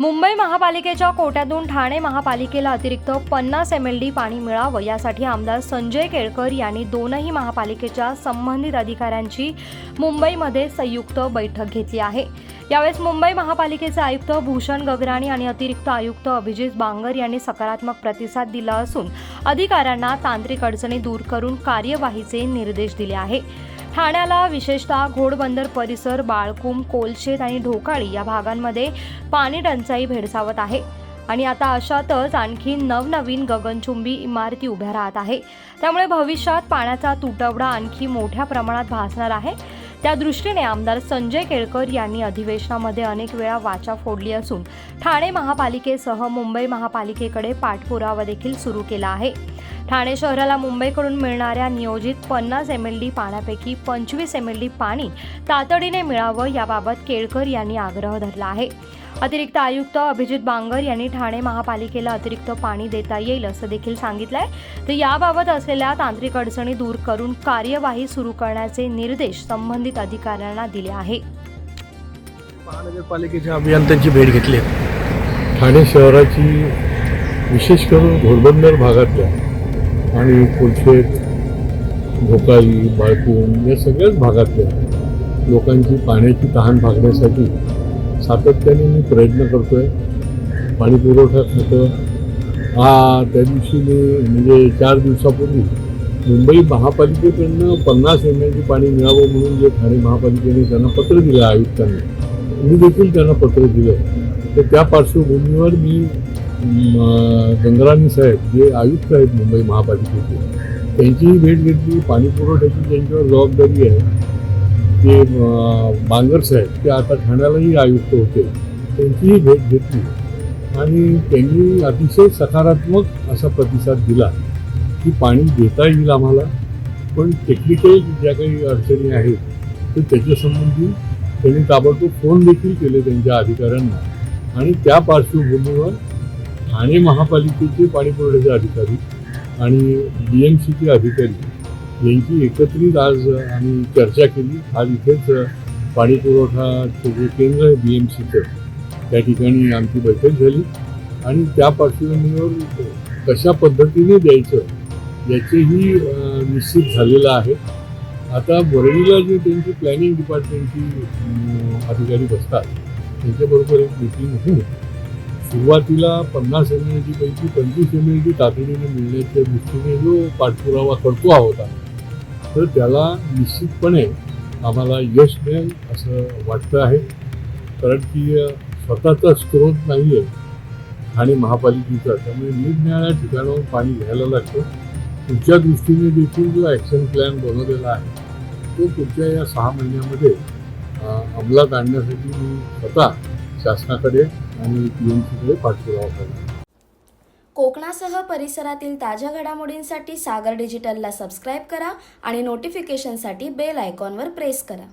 मुंबई महापालिकेच्या कोट्यातून ठाणे महापालिकेला अतिरिक्त पन्नास एम एल डी पाणी मिळावं यासाठी आमदार संजय केळकर यांनी दोनही महापालिकेच्या संबंधित अधिकाऱ्यांची मुंबईमध्ये संयुक्त बैठक घेतली आहे. यावेळेस मुंबई महापालिकेचे आयुक्त भूषण गगराणी आणि अतिरिक्त आयुक्त अभिजित बांगर यांनी सकारात्मक प्रतिसाद दिला असून अधिकाऱ्यांना तांत्रिक अडचणी दूर करून कार्यवाहीचे निर्देश दिले आहे. ठाण्याला विशेषतः घोडबंदर परिसर बाळकुम कोलशेत आणि ढोकाळी या भागांमध्ये पाणी टंचाई भेडसावत आहे. आणि आता अशातच आणखी नवनवीन गगनचुंबी इमारती उभ्या राहत आहे. त्यामुळे भविष्यात पाण्याचा तुटवडा आणखी मोठ्या प्रमाणात भासणार आहे. त्या दृष्टीने आमदार संजय केळकर यांनी अधिवेशनामध्ये अनेक वेळा वाचा फोडली असून ठाणे महापालिकेसह मुंबई महापालिकेकडे पाठपुरावा देखील सुरू केला आहे. ठाणे शहराला मुंबईकडून मिळणाऱ्या नियोजित पन्नास एम एल डी पाण्यापैकी पंचवीस एम एल डी पाणी तातडीने मिळावं याबाबत केळकर यांनी आग्रह धरला आहे. अतिरिक्त आयुक्त अभिजित बांगर यांनी ठाणे महापालिकेला अतिरिक्त पाणी देता येईल असं देखील सांगितलंय. तर याबाबत असलेल्या तांत्रिक अडचणी दूर करून कार्यवाही सुरू करण्याचे निर्देश संबंधित अधिकाऱ्यांना दिले आहे. महानगरपालिकेच्या अभियंत्यांची भेट घेतली. आहे. ठाणे शहराची विशेष करून घोडबंदर भागातल्या आणि पुढचे भोकाई बाळकूम या सगळ्याच भागातल्या लोकांची पाण्याची तहान भागण्यासाठी सातत्याने मी प्रयत्न करतोय. पाणी पुरवठा खातं. हा त्या दिवशी मी म्हणजे चार दिवसापूर्वी मुंबई महापालिकेकडनं पन्नास एम एल पाणी मिळावं म्हणून जे ठाणे महापालिकेने त्यांना पत्र दिलं आयुक्तांनी. मी देखील त्यांना पत्र दिलं. तर त्या पार्श्वभूमीवर मी गंगराणी साहेब जे आयुक्त आहेत मुंबई महापालिकेचे त्यांचीही भेट घेतली. पाणी पुरवठ्याची त्यांच्यावर जबाबदारी आहे ते बांगर साहेब ते आता ठाण्यालाही आयुक्त होते त्यांचीही भेट घेतली. आणि त्यांनी अतिशय सकारात्मक असा प्रतिसाद दिला की पाणी देता येईल आम्हाला पण टेक्निकल ज्या काही अडचणी आहेत तर त्याच्यासंबंधी त्यांनी ताबडतोब फोन देखील केले त्यांच्या अधिकाऱ्यांना. आणि त्या पार्श्वभूमीवर ठाणे महापालिकेचे पाणी पुरवठ्याचे अधिकारी आणि डी एम सीचे अधिकारी यांची एकत्रित आज आम्ही चर्चा केली. आज इथेच पाणीपुरवठाचं जे केंद्र आहे बी एम सीचं त्या ठिकाणी आमची बैठक झाली आणि त्या पार्श्वभूमीवर कशा पद्धतीने द्यायचं याचेही निश्चित झालेलं आहे. आता वरळीला जे त्यांची प्लॅनिंग डिपार्टमेंटची अधिकारी बसतात त्यांच्याबरोबर एक मिटिंग होऊन सुरुवातीला पन्नास एम एल पैकी पंचवीस एम एल जी तातडीने मिळण्याच्या दृष्टीने जो पाठपुरावा करतो आहोत तर त्याला निश्चितपणे आम्हाला यश मिळेल असं वाटतं आहे. कारण की स्वतःचा स्रोत नाही आहे ठाणे महापालिकेचा. त्यामुळे निरनिराळ्या ठिकाणाहून पाणी घ्यायला लागतं. तुमच्या दृष्टीने देखील जो ॲक्शन प्लॅन बनवलेला आहे तो पुढच्या या सहा महिन्यामध्ये अंमलात आणण्यासाठी मी स्वतः शासनाकडे आणि पी एम सीकडे पाठपुरावा करणार कोकणासह परिसरातील ताज्या घडामोडींसाठी सागर डिजिटलला सबस्क्राईब करा आणि नोटिफिकेशनसाठी बेल आयकॉनवर प्रेस करा.